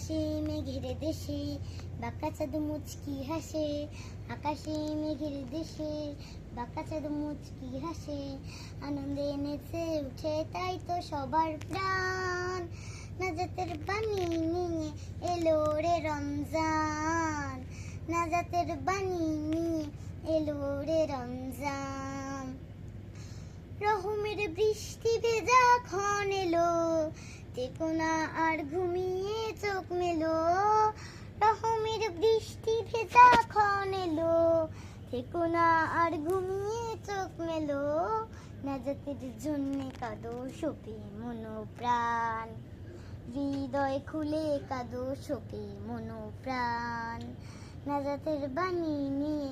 আকাশে মেঘের দেশে, বাঁকা চাঁদ মুচকি হাসে, আকাশে মেঘের দেশে, বাঁকা চাঁদ মুচকি হাসে, আনন্দে নেচে উঠে তাই তো সবার প্রাণ। নাজাতের বাণী নিয়ে এলো রে রমজান, নাজাতের বাণী নিয়ে এলো রে রমজান। রহমের বৃষ্টি ভেজা ক্ষণ এলো তেকোনা আর ঘুমিয়ে চোখ মেলো। রহমের বৃষ্টি ভেজা ক্ষণ এলো। তেকোনা আর ঘুমিয়ে চোখ মেলো। নাজাতের জন্য কাদো হৃদয় খুলে কাদো সোপে মনো প্রাণ নাজাতের বাণী নিয়ে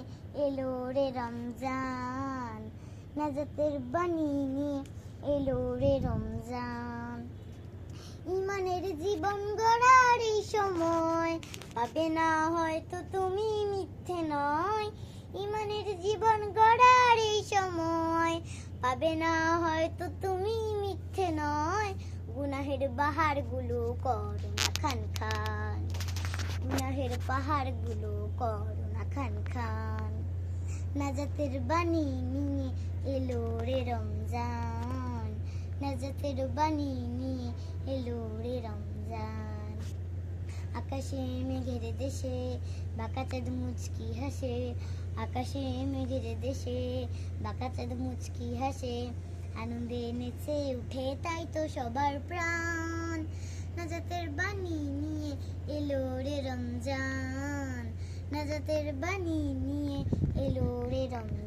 এলো রে রমজান। নাজাতের বাণী নিয়ে এলো রে রমজান। ইমানের জীবন পাবে না, হয়তো তুমি মিথ্যে নয়। ইমানের জীবন গড়ার এই সময় পাবে না, হয়তো তুমি মিথ্যে নয়। গুনাহের বাহারগুলো করো না, খান খান। গুনাহের পাহাড়গুলো করো না, খান খান। নাজাতের বাণী নিয়ে এলো রে রমজান। নাজাতের বাণী নিয়ে এলো রে রমজান। আকাশে মেঘের দেশে, বাঁকা মুচকি হাসে, আকাশে মেঘের দেশে, বাঁকা মুচকি হাসে, আনন্দে নেচে উঠে তাই তো সবার প্রাণ। নাজাতের বাণী নিয়ে এলো রে রমজান, নাজাতের বাণী নিয়ে এলো রে রমজান।